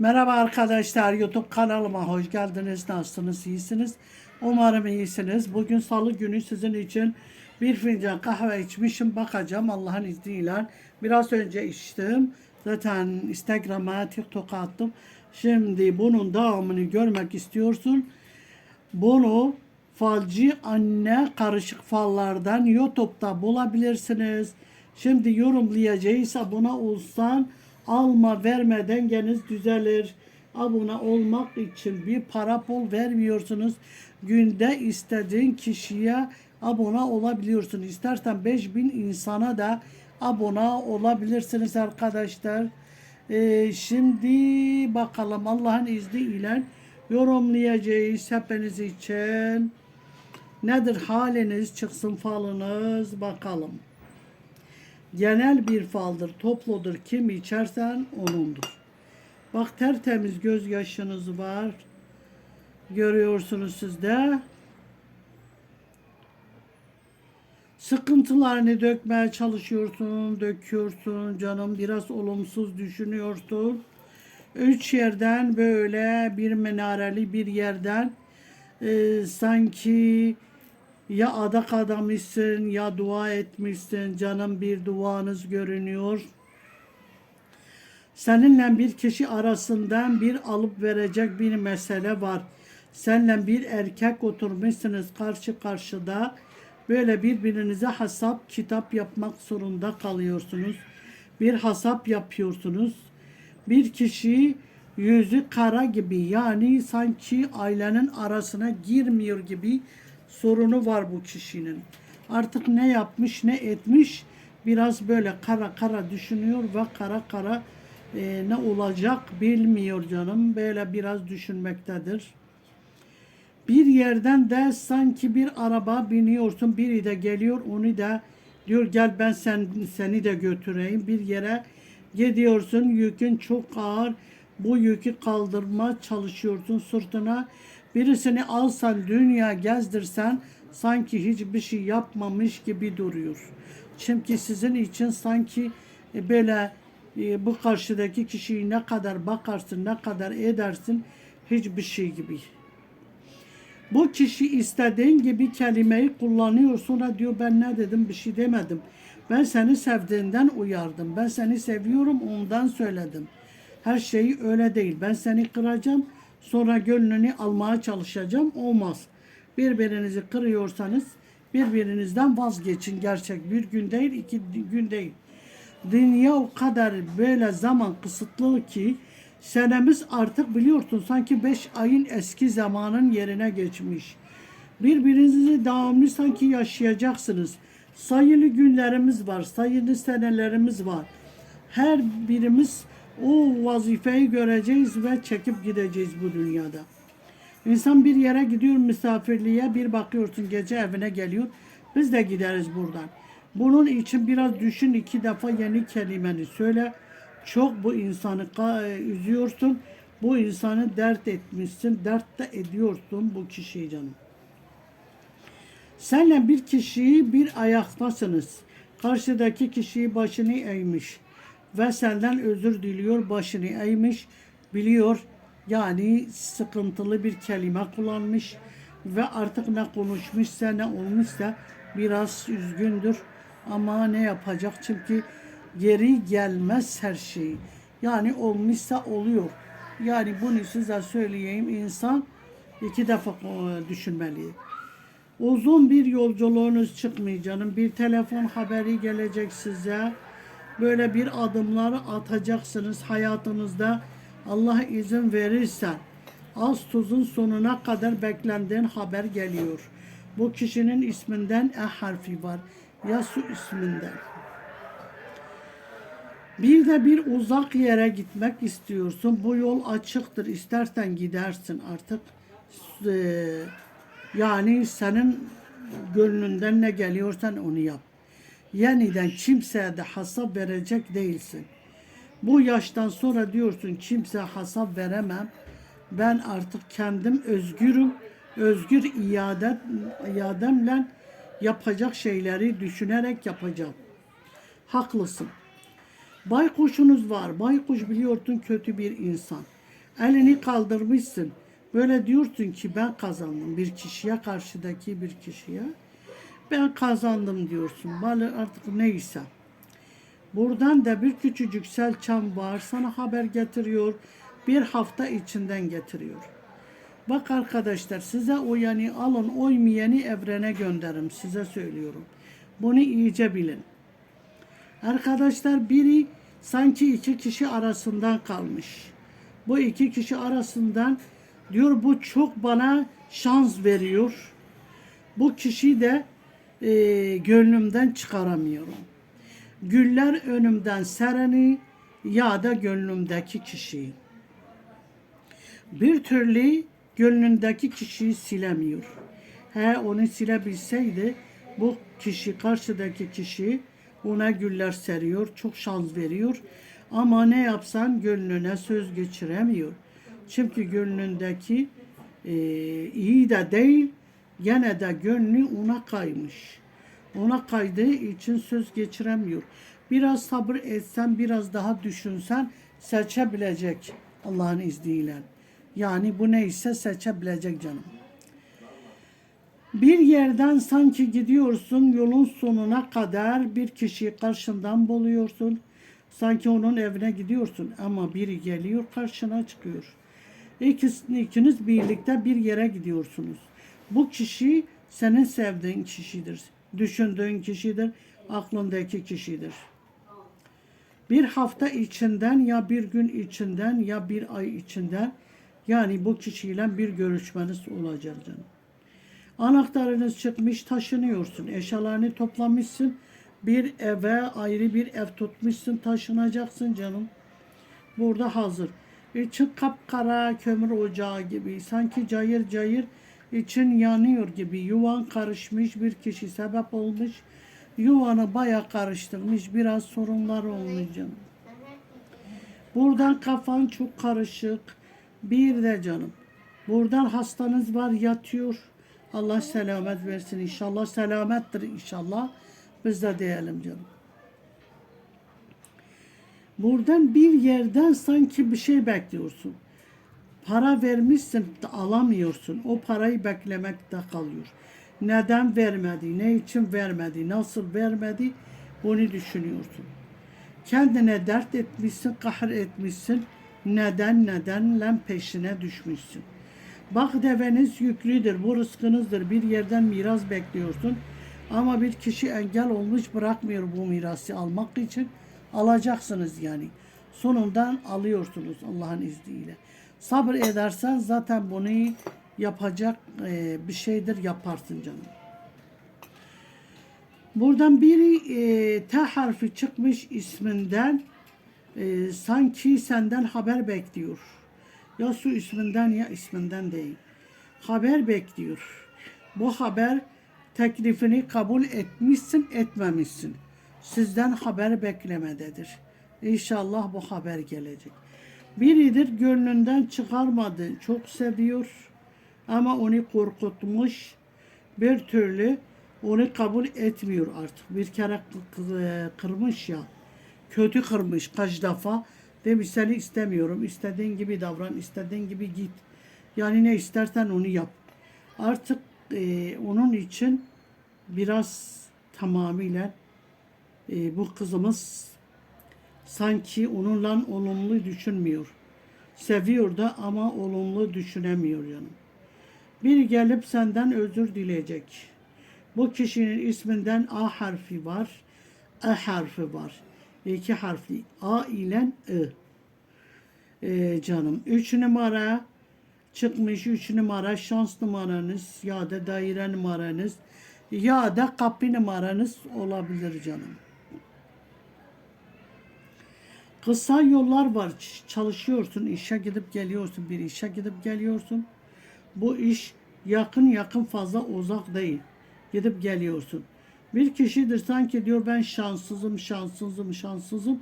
Merhaba arkadaşlar YouTube kanalıma hoş geldiniz. Nasılsınız? İyisiniz? Umarım iyisiniz. Bugün salı günü sizin için bir fincan kahve içmişim. Bakacağım Allah'ın izniyle. Biraz önce içtim. Zaten Instagram'a, TikTok'a attım. Şimdi bunun devamını görmek istiyorsun. Bunu falcı anne karışık fallardan YouTube'da bulabilirsiniz. Şimdi yorumlayacağız abone olsan alma verme dengeniz düzelir. Abone olmak için bir para pul vermiyorsunuz. Günde istediğin kişiye abone olabiliyorsun. İstersen 5000 insana da abone olabilirsiniz arkadaşlar. Ee, şimdi bakalım Allah'ın izniyle yorumlayacağız hepiniz için. Nedir haliniz çıksın falınız bakalım. Genel bir faldır, topludur. Kim içersen onundur. Bak tertemiz gözyaşınız var. Görüyorsunuz siz de. Sıkıntılarını dökmeye çalışıyorsun, döküyorsun canım. Biraz olumsuz düşünüyorsun. Üç yerden böyle bir minareli bir yerden e, sanki ya adak adamışsın ya dua etmişsin canım bir duanız görünüyor. Seninle bir kişi arasından bir alıp verecek bir mesele var. Seninle bir erkek oturmuşsunuz karşı karşıda. Böyle birbirinize hesap kitap yapmak zorunda kalıyorsunuz. Bir hesap yapıyorsunuz. Bir kişi yüzü kara gibi yani sanki ailenin arasına girmiyor gibi sorunu var bu kişinin. Artık ne yapmış ne etmiş biraz böyle kara kara düşünüyor ve kara kara e, ne olacak bilmiyor canım. Böyle biraz düşünmektedir. Bir yerden de sanki bir araba biniyorsun biri de geliyor onu da diyor gel ben sen seni de götüreyim bir yere gidiyorsun yükün çok ağır bu yükü kaldırma çalışıyorsun sırtına birisini alsan dünya gezdirsen sanki hiçbir şey yapmamış gibi duruyor. Çünkü sizin için sanki e, böyle e, bu karşıdaki kişiyi ne kadar bakarsın ne kadar edersin hiçbir şey gibi. Bu kişi istediğin gibi kelimeyi kullanıyor. Sonra diyor ben ne dedim bir şey demedim. Ben seni sevdiğinden uyardım. Ben seni seviyorum ondan söyledim. Her şey öyle değil. Ben seni kıracağım. Sonra gönlünü almaya çalışacağım. Olmaz. Birbirinizi kırıyorsanız birbirinizden vazgeçin. Gerçek bir gün değil, iki gün değil. Dünya o kadar böyle zaman kısıtlı ki senemiz artık biliyorsun sanki beş ayın eski zamanın yerine geçmiş. Birbirinizi devamlı sanki yaşayacaksınız. Sayılı günlerimiz var, sayılı senelerimiz var. Her birimiz o vazifeyi göreceğiz ve çekip gideceğiz bu dünyada. İnsan bir yere gidiyor misafirliğe, bir bakıyorsun gece evine geliyor. Biz de gideriz buradan. Bunun için biraz düşün iki defa yeni kelimeni söyle. Çok bu insanı ka- üzüyorsun. Bu insanı dert etmişsin. Dert de ediyorsun bu kişiyi canım. Senle bir kişiyi bir ayaktasınız. Karşıdaki kişiyi başını eğmiş ve senden özür diliyor başını eğmiş biliyor yani sıkıntılı bir kelime kullanmış ve artık ne konuşmuşsa ne olmuşsa biraz üzgündür ama ne yapacak çünkü geri gelmez her şey yani olmuşsa oluyor yani bunu size söyleyeyim insan iki defa e, düşünmeli. Uzun bir yolculuğunuz çıkmıyor canım. Bir telefon haberi gelecek size. Böyle bir adımları atacaksınız hayatınızda. Allah izin verirse az tuzun sonuna kadar beklendiğin haber geliyor. Bu kişinin isminden E harfi var. Ya su isminden. Bir de bir uzak yere gitmek istiyorsun. Bu yol açıktır. İstersen gidersin artık. Ee, yani senin gönlünden ne geliyorsan onu yap. Yeniden kimseye de hasap verecek değilsin. Bu yaştan sonra diyorsun kimseye hasap veremem. Ben artık kendim özgürüm. Özgür iade, iademle yapacak şeyleri düşünerek yapacağım. Haklısın. Baykuşunuz var. Baykuş biliyorsun kötü bir insan. Elini kaldırmışsın. Böyle diyorsun ki ben kazandım bir kişiye karşıdaki bir kişiye. Ben kazandım diyorsun. Bana artık neyse. Buradan da bir küçücük selçam var. Sana haber getiriyor. Bir hafta içinden getiriyor. Bak arkadaşlar size o yani alın oymayanı evrene gönderim. Size söylüyorum. Bunu iyice bilin. Arkadaşlar biri sanki iki kişi arasından kalmış. Bu iki kişi arasından diyor bu çok bana şans veriyor. Bu kişi de e, gönlümden çıkaramıyorum. Güller önümden sereni ya da gönlümdeki kişiyi. Bir türlü gönlündeki kişiyi silemiyor. He onu silebilseydi bu kişi karşıdaki kişi ona güller seriyor, çok şans veriyor. Ama ne yapsan gönlüne söz geçiremiyor. Çünkü gönlündeki e, iyi de değil, gene de gönlü ona kaymış. Ona kaydığı için söz geçiremiyor. Biraz sabır etsen, biraz daha düşünsen seçebilecek Allah'ın izniyle. Yani bu neyse seçebilecek canım. Bir yerden sanki gidiyorsun yolun sonuna kadar bir kişiyi karşından buluyorsun. Sanki onun evine gidiyorsun ama biri geliyor karşına çıkıyor. İkiniz, ikiniz birlikte bir yere gidiyorsunuz. Bu kişi senin sevdiğin kişidir. Düşündüğün kişidir. Aklındaki kişidir. Bir hafta içinden ya bir gün içinden ya bir ay içinden yani bu kişiyle bir görüşmeniz olacak canım. Anahtarınız çıkmış taşınıyorsun. Eşyalarını toplamışsın. Bir eve ayrı bir ev tutmuşsun taşınacaksın canım. Burada hazır. İçin kapkara kömür ocağı gibi. Sanki cayır cayır için yanıyor gibi. Yuvan karışmış bir kişi sebep olmuş. Yuvanı baya karıştırmış. Biraz sorunlar canım. Buradan kafan çok karışık. Bir de canım. Buradan hastanız var yatıyor. Allah selamet versin inşallah. Selamettir inşallah. Biz de diyelim canım. Buradan bir yerden sanki bir şey bekliyorsun. Para vermişsin alamıyorsun. O parayı beklemekte kalıyor. Neden vermedi, ne için vermedi, nasıl vermedi bunu düşünüyorsun. Kendine dert etmişsin, kahr etmişsin. Neden nedenle peşine düşmüşsün. Bak deveniz yüklüdür, bu rızkınızdır. Bir yerden miras bekliyorsun. Ama bir kişi engel olmuş bırakmıyor bu mirası almak için. Alacaksınız yani. Sonundan alıyorsunuz Allah'ın izniyle. Sabır edersen zaten bunu yapacak e, bir şeydir yaparsın canım. Buradan biri e, T harfi çıkmış isminden e, sanki senden haber bekliyor. Ya su isminden ya isminden değil. Haber bekliyor. Bu haber teklifini kabul etmişsin etmemişsin. Sizden haber beklemededir. İnşallah bu haber gelecek. Biridir gönlünden çıkarmadı. Çok seviyor ama onu korkutmuş. Bir türlü onu kabul etmiyor artık. Bir kere kı- kırmış ya. Kötü kırmış kaç defa. Demiş seni istemiyorum. İstediğin gibi davran. istediğin gibi git. Yani ne istersen onu yap. Artık e, onun için biraz tamamıyla e, bu kızımız sanki onunla olumlu düşünmüyor. Seviyor da ama olumlu düşünemiyor yani. Biri gelip senden özür dileyecek. Bu kişinin isminden A harfi var, E harfi var. İki harfli A ile I. Ee, canım. Üç numara çıkmış. Üç numara şans numaranız ya da daire numaranız ya da kapı numaranız olabilir canım. Kısa yollar var. Çalışıyorsun, işe gidip geliyorsun, bir işe gidip geliyorsun. Bu iş yakın yakın fazla uzak değil. Gidip geliyorsun. Bir kişidir sanki diyor ben şanssızım, şanssızım, şanssızım.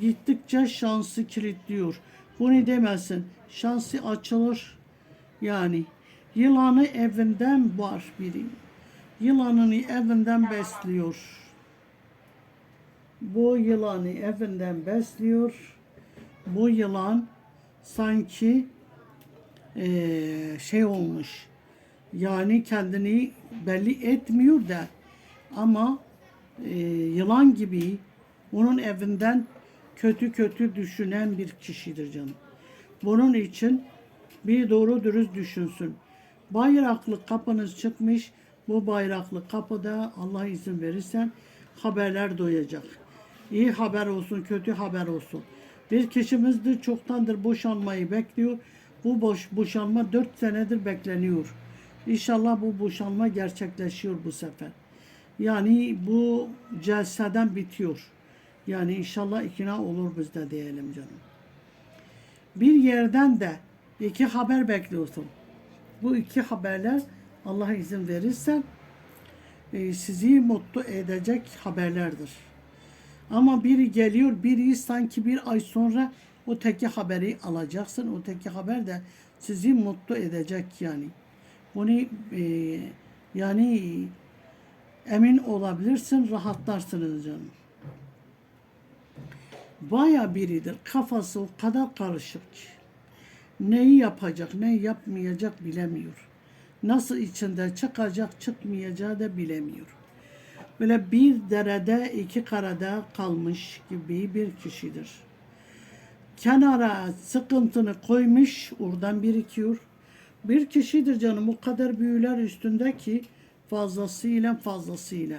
Gittikçe şansı kilitliyor. Bunu demesin. Şansı açılır. Yani yılanı evinden var biri. Yılanını evinden besliyor. Bu yılanı evinden besliyor. Bu yılan sanki eee, şey olmuş. Yani kendini belli etmiyor da ama eee, yılan gibi onun evinden kötü kötü düşünen bir kişidir canım. Bunun için bir doğru dürüst düşünsün. Bayraklı kapınız çıkmış. Bu bayraklı kapıda Allah izin verirsen haberler doyacak. İyi haber olsun, kötü haber olsun. Bir kişimizdir çoktandır boşanmayı bekliyor. Bu boş boşanma 4 senedir bekleniyor. İnşallah bu boşanma gerçekleşiyor bu sefer. Yani bu celseden bitiyor. Yani inşallah ikna olur bizde diyelim canım. Bir yerden de iki haber bekliyorsun. Bu iki haberler Allah izin verirse e, sizi mutlu edecek haberlerdir. Ama biri geliyor, biri sanki bir ay sonra o teki haberi alacaksın. O teki haber de sizi mutlu edecek yani. Bunu e, yani emin olabilirsin, rahatlarsınız canım. Baya biridir. Kafası o kadar karışık ki. Neyi yapacak, neyi yapmayacak bilemiyor. Nasıl içinde çıkacak, çıkmayacağı da bilemiyor. Böyle bir derede iki karada kalmış gibi bir kişidir. Kenara sıkıntını koymuş, oradan birikiyor. Bir kişidir canım o kadar büyüler üstünde ki fazlasıyla fazlasıyla.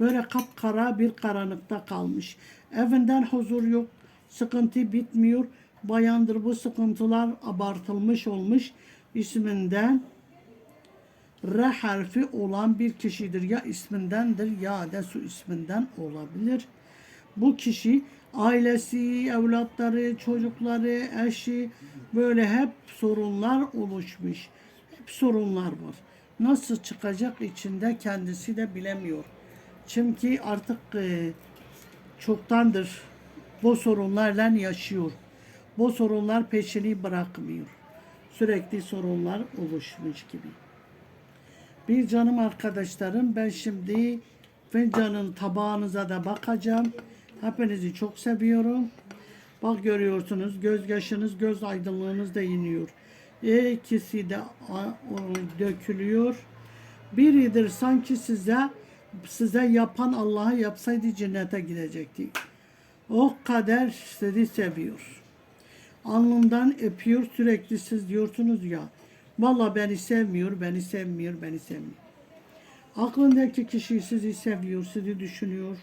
Böyle kapkara bir karanlıkta kalmış. Evinden huzur yok, sıkıntı bitmiyor. Bayandır bu sıkıntılar abartılmış olmuş isminden R harfi olan bir kişidir. Ya ismindendir ya da su isminden olabilir. Bu kişi ailesi, evlatları, çocukları, eşi böyle hep sorunlar oluşmuş. Hep sorunlar var. Nasıl çıkacak içinde kendisi de bilemiyor. Çünkü artık e, çoktandır bu sorunlarla yaşıyor. Bu sorunlar peşini bırakmıyor. Sürekli sorunlar oluşmuş gibi. Bir canım arkadaşlarım ben şimdi fincanın tabağınıza da bakacağım. Hepinizi çok seviyorum. Bak görüyorsunuz göz yaşınız, göz aydınlığınız da iniyor. E, ikisi de dökülüyor. Biridir sanki size size yapan Allah'a yapsaydı cennete gidecekti. O kader sizi seviyor. Alnından öpüyor sürekli siz diyorsunuz ya. Valla beni sevmiyor, beni sevmiyor, beni sevmiyor. Aklındaki kişi sizi seviyor, sizi düşünüyor.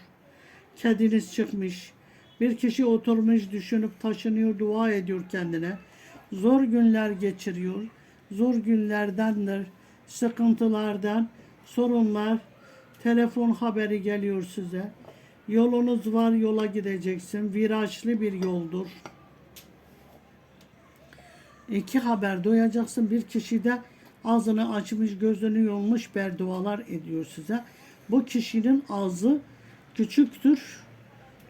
Kediniz çıkmış. Bir kişi oturmuş, düşünüp taşınıyor, dua ediyor kendine. Zor günler geçiriyor. Zor günlerdendir. Sıkıntılardan, sorunlar, telefon haberi geliyor size. Yolunuz var, yola gideceksin. Virajlı bir yoldur. İki haber duyacaksın. Bir kişi de ağzını açmış, gözünü yummuş berdualar ediyor size. Bu kişinin ağzı küçüktür,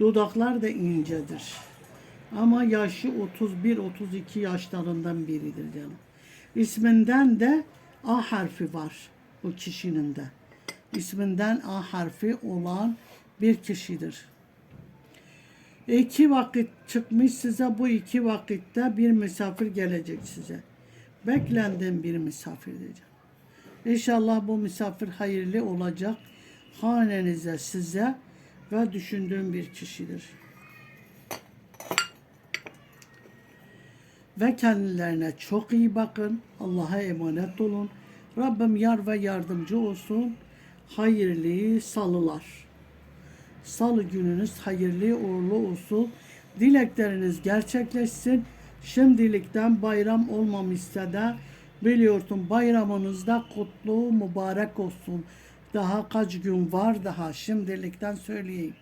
dudaklar da incedir. Ama yaşı 31-32 yaşlarından biridir canım. İsminden de A harfi var bu kişinin de. İsminden A harfi olan bir kişidir. İki vakit çıkmış size bu iki vakitte bir misafir gelecek size. Beklendiğim bir misafir diyeceğim. İnşallah bu misafir hayırlı olacak. Hanenize size ve düşündüğüm bir kişidir. Ve kendilerine çok iyi bakın. Allah'a emanet olun. Rabbim yar ve yardımcı olsun. Hayırlı salılar. Salı gününüz hayırlı uğurlu olsun. Dilekleriniz gerçekleşsin. Şimdilikten bayram olmamışsa da biliyorsun bayramınız da kutlu mübarek olsun. Daha kaç gün var daha şimdilikten söyleyeyim.